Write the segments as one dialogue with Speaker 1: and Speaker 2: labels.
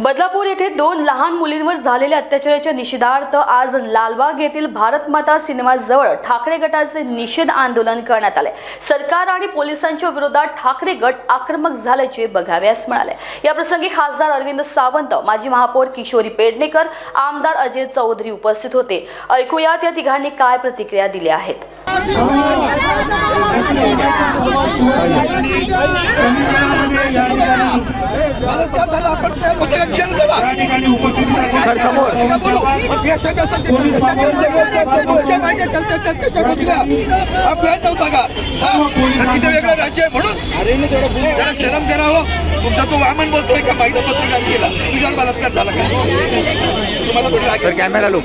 Speaker 1: बदलापूर येथे दोन लहान मुलींवर झालेल्या अत्याचाराच्या निषेधार्थ आज लालबाग येथील भारत माता सिनेमाजवळ ठाकरे गटाचे निषेध आंदोलन करण्यात आले. सरकार आणि पोलिसांच्या विरोधात ठाकरे गट आक्रमक झाल्याचे बघाव्यास मिळाले. याप्रसंगी खासदार अरविंद सावंत माजी महापौर किशोरी पेडणेकर आमदार अजय चौधरी उपस्थित होते. ऐकूयात या तिघांनी काय प्रतिक्रिया दिल्या आहेत.
Speaker 2: वेगळं राज्य आहे म्हणून. जरा शरम करा हो. तुमचा तो वामन बोलतोय का माहिती पत्रकार केला? तुझ्यावर बलात्कार झाला का? तुम्हाला
Speaker 3: कॅमेरा लो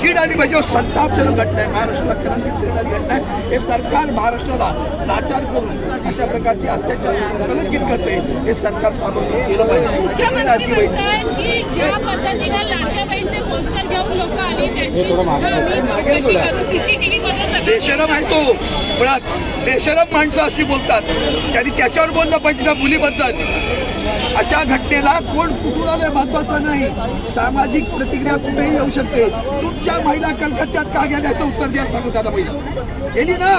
Speaker 2: चीड आली पाहिजे हो, संतापजनक घटना आहे. महाराष्ट्राला क्रांती घटना आहे. हे सरकार महाराष्ट्राला नाचार करून अशा प्रकारचे अत्याचार कलंकित करते. हे सरकार ताबडतोब केलं पाहिजे. लाडकी बहीण.
Speaker 4: म्हणतात की ज्या पद्धतीने लाडक्याबाईंचे पोस्टर घेऊन लोक आली त्यांची सुद्धा आम्ही चौकशी करू. सीसीटीव्ही मध्ये सगळं
Speaker 2: बेशरम आहे तो मुळात बेशरम माणसं अशी बोलतात. त्यांनी त्याच्यावर बोललं पाहिजे त्या मुलीबद्दल. अशा घटनेला कोण कुठून आलं महत्वाचं नाही. सामाजिक प्रतिक्रिया कुठेही येऊ शकते. तुमच्या महिला कलकत्त्यात का गेल्या याचं उत्तर द्या सांगू दादा पहिला गेली ना?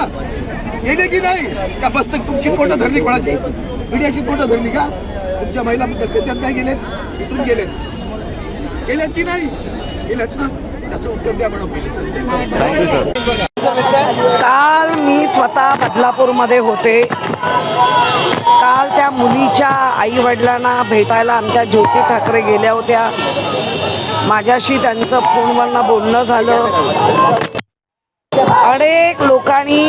Speaker 2: गेले की नाही? का पुस्तक तुमची कोटं धरली कोणाची? मीडियाची कोटं धरली का? तुमच्या महिला कलकत्त्यात नाही गेलेत इथून गेलेत. गेलेत की नाही? गेलेत ना. त्याचं उत्तर द्या म्हणून गेले चालते
Speaker 3: थँक्यू सर
Speaker 5: काल मी स्वतः बदलापूरमध्ये होते. काल त्या मुलीच्या आईवडिलांना भेटायला आमच्या ज्योती ठाकरे गेल्या होत्या. माझ्याशी त्यांचं फोनवरनं बोलणं झालं. अनेक लोकांनी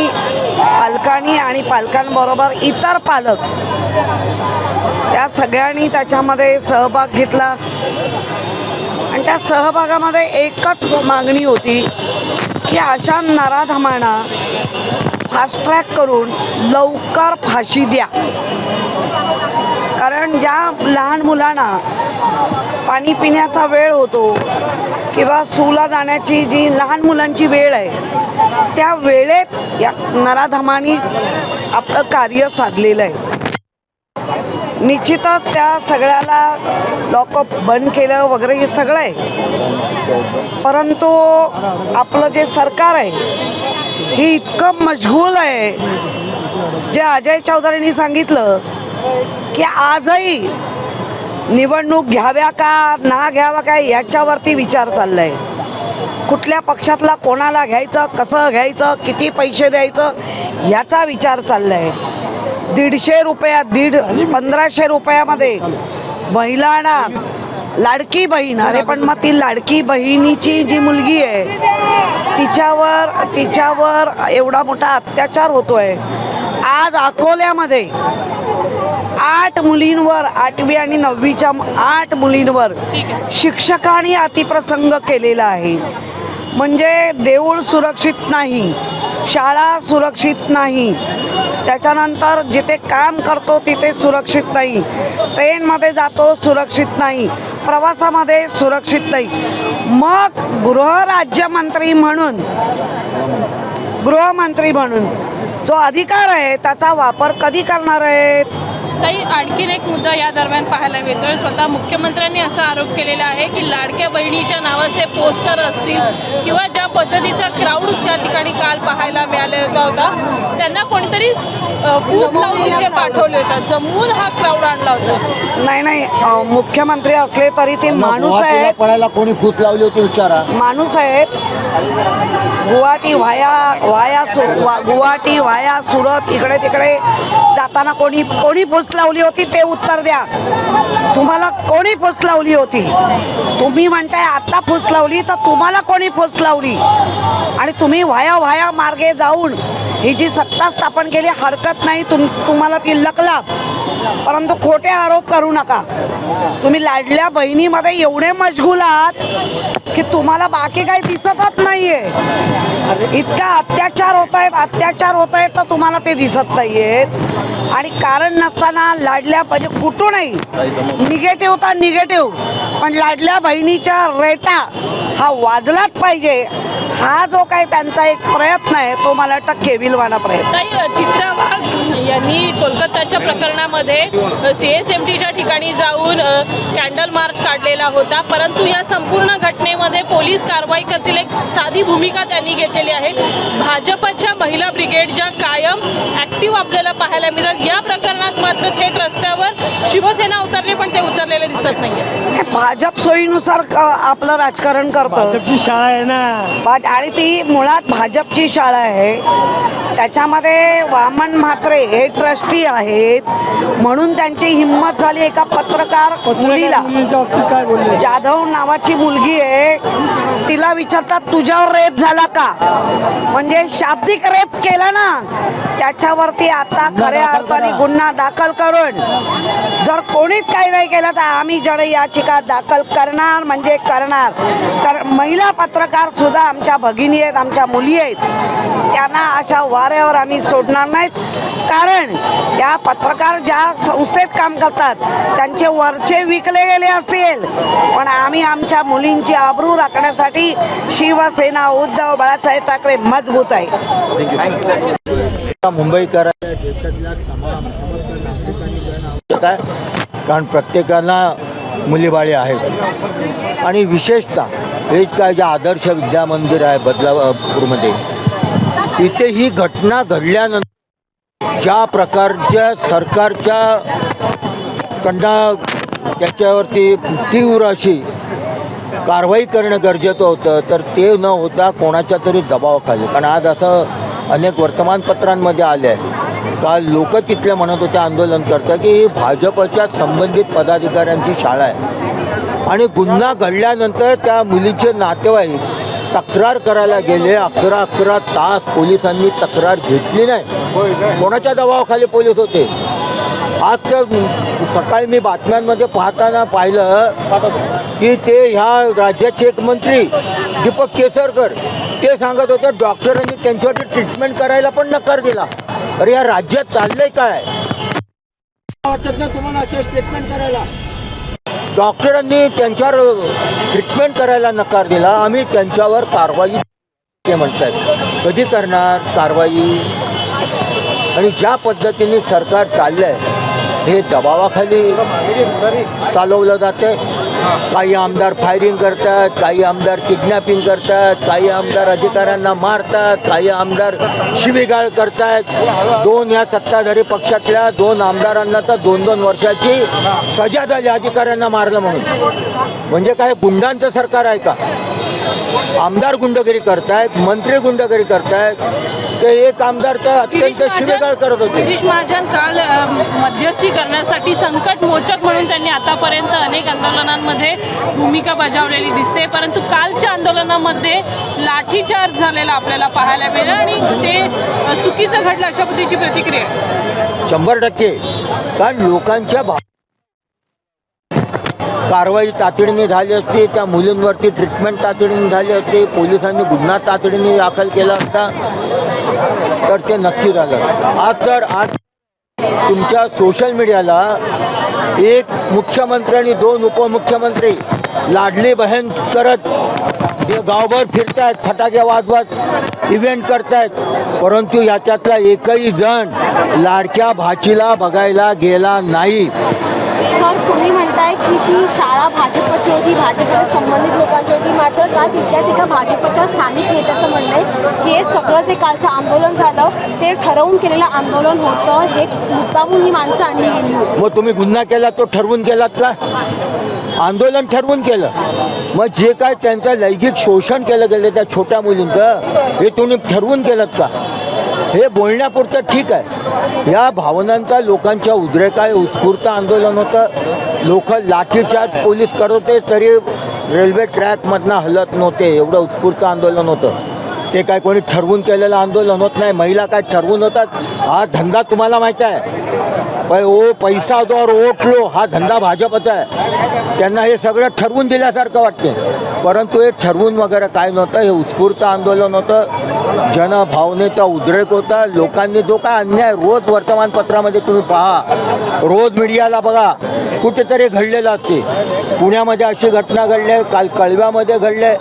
Speaker 5: पालकांनी आणि पालकांबरोबर इतर पालक त्या सगळ्यांनी त्याच्यामध्ये सहभाग घेतला. आणि त्या सहभागामध्ये एकच मागणी होती की अशा नराधमांना फास्ट्रॅक करून लवकर फाशी द्या. कारण ज्या लहान मुलांना पाणी पिण्याचा वेळ होतो किंवा सूला जाण्याची जी लहान मुलांची वेळ आहे त्या वेळेत या नराधमांनी आपलं कार्य साधलेलं आहे. निश्चितच त्या सगळ्याला लॉकअप बंद केलं वगैरे हे सगळं आहे. परंतु आपलं जे सरकार आहे हे इतकं मशगूल आहे. जे अजय चौधरींनी सांगितलं की आजही निवडणूक घ्याव्या का ना घ्याव्या काय याच्यावरती विचार चाललाय. कुठल्या पक्षातला कोणाला घ्यायचं कसं घ्यायचं किती पैसे द्यायचं याचा विचार चाललाय. दीडशे रुपया दीड पंधराशे रुपयामध्ये महिलांना लाडकी बहीण. अरे पण मग ती लाडकी बहिणीची जी मुलगी आहे तिच्यावर तिच्यावर एवढा मोठा अत्याचार होतोय. आज अकोल्यामध्ये आठ मुलींवर आठवी आणि नववीच्या आठ मुलींवर शिक्षकांनी अतिप्रसंग केलेला आहे. म्हणजे देऊळ सुरक्षित नाही. शाळा सुरक्षित नाही. त्याच्यानंतर जिथे काम करतो तिथे सुरक्षित नाही. ट्रेनमध्ये जातो सुरक्षित नाही. प्रवासामध्ये सुरक्षित नाही. मग गृहराज्यमंत्री म्हणून गृहमंत्री म्हणून जो अधिकार आहे त्याचा वापर कधी करणार आहेत?
Speaker 4: ताई आणखीन एक मुद्दा या दरम्यान पाहायला मिळतोय. स्वतः मुख्यमंत्र्यांनी असा आरोप केलेला आहे की लाडक्या बहिणीच्या नावाचे पोस्टर असतील किंवा ज्या पद्धतीचा क्राऊड त्या ठिकाणी काल पाहायला मिळालेला होता त्यांना कोणीतरी फूस लावून तिथे पाठवले होतं. जमवून हा क्राऊड आणला होता.
Speaker 5: नाही नाही मुख्यमंत्री असले तरी ते माणूस आहेत.
Speaker 6: पडायला कोणी फूस लावली होती विचारा.
Speaker 5: माणूस आहेत. गुवाहाटी व्हाया व्हाया सु वा- गुवाहाटी व्हाया सुरत इकडे तिकडे जाताना कोणी कोणी फूस लावली होती ते उत्तर द्या. तुम्हाला कोणी फूस लावली होती? तुम्ही म्हणताय आता फूस लावली तर तुम्हाला कोणी फूस लावली? आणि तुम्ही व्हाया व्हाया मार्गे जाऊन ही जी सत्ता स्थापन केली हरकत नाही तुम तुम्हाला ती लकला. परंतु खोटे आरोप करू नका. तुम्ही लाडल्या बहिणीमध्ये एवढे मशगूल आहात की तुम्हाला बाकी काही दिसतच नाहीये. इतका अत्याचार होत आहेत अत्याचार होत आहेत तर तुम्हाला ते दिसत नाहीयेत. आणि कारण नसताना लाडल्या म्हणजे कुठूनही निगेटिव्ह तर निगेटिव्ह. पण लाडल्या बहिणीच्या रेटा हा वाजलाच पाहिजे. हा जो काही त्यांचा एक प्रयत्न आहे तो मला वाटतं केविलवाणा प्रयत्न
Speaker 4: चित्रा वाघ यांनी कोलकाताच्या प्रकरणामध्ये सी एस एम टीच्या ठिकाणी जाऊन कॅन्डल मार्च काढलेला होता. परंतु या संपूर्ण घटनेमध्ये पोलीस कारवाई करतील एक साधी भूमिका त्यांनी घेतलेली आहे. भाजपच्या महिला ब्रिगेड ज्या कायम ॲक्टिव्ह आपल्याला पाहायला मिळतात या प्रकरणात मात्र थेट रस्त्यावर शिवसेना उतरली पण ते उतरलेले दिसत नाहीये.
Speaker 5: हे भाजप सोयीनुसार आपलं राजकारण करतं.
Speaker 3: भाजपची शाळा आहे ना.
Speaker 5: आणि ती मुळात भाजपची शाळा आहे. त्याच्यामध्ये वामन म्हात्रे हे ट्रस्टी आहेत. म्हणून त्यांची हिंमत झाली एका पत्रकार मुलीला. जाधव नावाची मुलगी आहे. तिला विचारतात तुझ्यावर रेप झाला का? म्हणजे शाब्दिक रेप केला ना. त्याच्यावरती आता खऱ्या अर्थाने. गुन्हा दाखल करून जर कोणीच काही नाही केलं तर आम्ही जड याचिका दाखल करणार म्हणजे करणार. तर महिला पत्रकार सुद्धा आमच्या भगिनी आहेत आमच्या मुली आहेत. त्यांना अशा वाऱ्यावर आम्ही सोडणार नाहीत. कारण या पत्रकार ज्या संस्थेत काम करतात त्यांचे वरचे विकले गेले असतील. पण आम्ही आमच्या मुलींची आबरू राखण्यासाठी शिवसेना उद्धव बाळासाहेब ठाकरे मजबूत आहे.
Speaker 6: मुंबईकर देशातल्या कारण प्रत्येकाला मुलीबाळी आहेत. आणि विशेषतः हेच काय जे आदर्श विद्या मंदिर आहे बदलापूरमध्ये. इथे ही घटना घडल्यानंतर ज्या प्रकारच्या सरकारच्या कंडा त्याच्यावरती तीव्र अशी कारवाई करणं गरजेचं होतं तर ते न होता कोणाच्या तरी दबावाखाली. कारण आज असं अनेक वर्तमानपत्रांमध्ये आले आहे काल लोक तिथले म्हणत होते आंदोलन करतं की ही भाजपच्या संबंधित पदाधिकाऱ्यांची शाळा आहे. आणि गुन्हा घडल्यानंतर त्या मुलीचे नातेवाईक तक्रार करायला गेले. अकरा अकरा तास पोलिसांनी तक्रार घेतली नाही. कोणाच्या दबावाखाली पोलीस होते? आज तर सकाळी मी बातम्यांमध्ये पाहताना पाहिलं की ते ह्या राज्याचे एक मंत्री दीपक केसरकर ते सांगत होते डॉक्टरांनी त्यांच्यावरती ट्रीटमेंट करायला पण नकार दिला. अरे या राज्यात चाललंय काय? वाटत ना तुम्हाला असे स्टेटमेंट करायला. डॉक्टरांनी त्यांच्यावर ट्रीटमेंट करायला नकार दिला. आम्ही त्यांच्यावर कारवाई ते म्हणतात कधी करणार कारवाई? आणि ज्या पद्धतीने सरकार चाललं आहे हे दबावाखाली चालवलं जाते काही आमदार फायरिंग करतात काही आमदार किडनॅपिंग करतात काही आमदार अधिकाऱ्यांना मारतात काही आमदार शिवीगाळ करतायत दोन या सत्ताधारी पक्षातल्या दोन आमदारांना तर दोन दोन वर्षाची सजा झाली अधिकाऱ्यांना मारलं म्हणून. म्हणजे काय गुंडांचं सरकार आहे का? आमदार गुंडगिरी करतायत मंत्री गुंडगिरी करतायत. ते एक आमदार तर अत्यंत शिवेगाळ करत होते.
Speaker 4: गिरीश महाजन काल मध्यस्थी करण्यासाठी संकट मोचक म्हणून त्यांनी आतापर्यंत अनेक आंदोलनांमध्ये भूमिका बजावलेली दिसते. परंतु कालच्या आंदोलनामध्ये लाठीचार्ज झालेला आपल्याला पाहायला मिळाला आणि ते चुकीचं घडलं अशा पद्धतीची प्रतिक्रिया.
Speaker 6: शंभर टक्के. कारण लोकांच्या भा कारवाई तातडीने झाली असती त्या मुलींवरती ट्रीटमेंट तातडीने झाली असती पोलिसांनी गुन्हा तातडीने दाखल केला असता तर ते नक्की झालं. आज तर आज तुमच्या सोशल मीडियाला एक मुख्यमंत्री आणि दोन उपमुख्यमंत्री लाडली बहीण करत गावभर फिरतायत फटाके वाजवत इव्हेंट करतायत परंतु याच्यातला एकही जण लाडक्या भाचीला बघायला गेला नाही.
Speaker 7: सर तुम्ही म्हणताय की ती शाळा भाजपची होती भाजपला संबंधित लोकांची होती. मात्र काल तिथल्याच एका भाजपच्या स्थानिक नेत्याचं म्हणणं आहे हे सगळं जे कालचं आंदोलन झालं ते ठरवून केलेलं आंदोलन होतं. हे मुद्दामून ही माणसं आणली गेली होती.
Speaker 6: मग तुम्ही गुन्हा केला तो ठरवून केलात का? आंदोलन ठरवून केलं. मग जे काय त्यांचं लैंगिक शोषण केलं गेलं त्या छोट्या मुलींचं हे तुम्ही ठरवून केलं का? हे बोलण्यापुरतं ठीक आहे. या भावनांचा लोकांच्या उद्रेकाय उत्स्फूर्त आंदोलन होतं. लोक लाठीचार्ज पोलीस करत होते तरी रेल्वे ट्रॅकमधनं हलत नव्हते. एवढं उत्स्फूर्त आंदोलन होतं. ते काय कोणी ठरवून केलेलं आंदोलन होत नाही. महिला काय ठरवून होतात? हा धंदा तुम्हाला माहीत आहे. पै ओ पैसा दो ओठलो. हा धंदा भाजपचा आहे. त्यांना हे सगळं ठरवून दिल्यासारखं वाटते परंतु हे ठरवून वगैरे काय नव्हतं हे उत्स्फूर्त आंदोलन होतं. जनभावनेचा उद्रेक होता. लोकांनी जो काय अन्याय रोज वर्तमानपत्रामध्ये तुम्ही पहा. रोज मीडियाला बघा. कुठेतरी घडलेलं असते. पुण्यामध्ये अशी घटना घडली काल कळव्यामध्ये घडले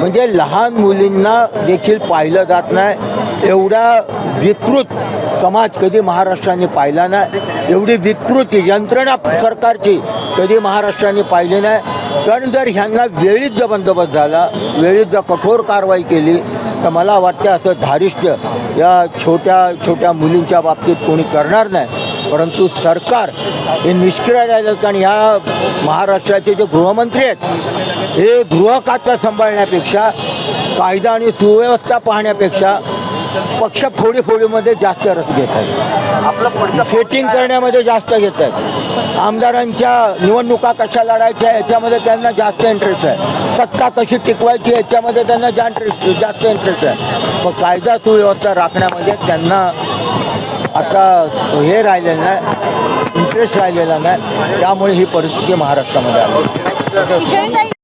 Speaker 6: म्हणजे लहान मुलींना देखील पाहिलं जात नाही. एवढा विकृत समाज कधी महाराष्ट्राने पाहिला नाही. एवढी विकृत यंत्रणा सरकारची कधी महाराष्ट्राने पाहिली नाही. कारण जर ह्यांना वेळीच जर बंदोबस्त झाला वेळीच जर कठोर कारवाई केली तर मला वाटतं असं धारिष्ट्य या छोट्या छोट्या मुलींच्या बाबतीत कोणी करणार नाही. परंतु सरकार हे निष्क्रिय राहिलं कारण ह्या महाराष्ट्राचे जे गृहमंत्री आहेत हे गृह खातं सांभाळण्यापेक्षा कायदा आणि सुव्यवस्था पाहण्यापेक्षा पक्ष फोडीफोडीमध्ये जास्त रस घेत आहेत. आपलं सेटिंग करण्यामध्ये जास्त घेत आहेत. आमदारांच्या निवडणुका कशा लढायच्या याच्यामध्ये त्यांना जास्त इंटरेस्ट आहे. सत्ता कशी टिकवायची याच्यामध्ये त्यांना जास्त इंटरेस्ट जास्त इंटरेस्ट आहे. पण कायदा सुव्यवस्था राखण्यामध्ये त्यांना आता हे राहिलेलं नाही इंटरेस्ट राहिलेला नाही त्यामुळे ही परिस्थिती महाराष्ट्रामध्ये आली.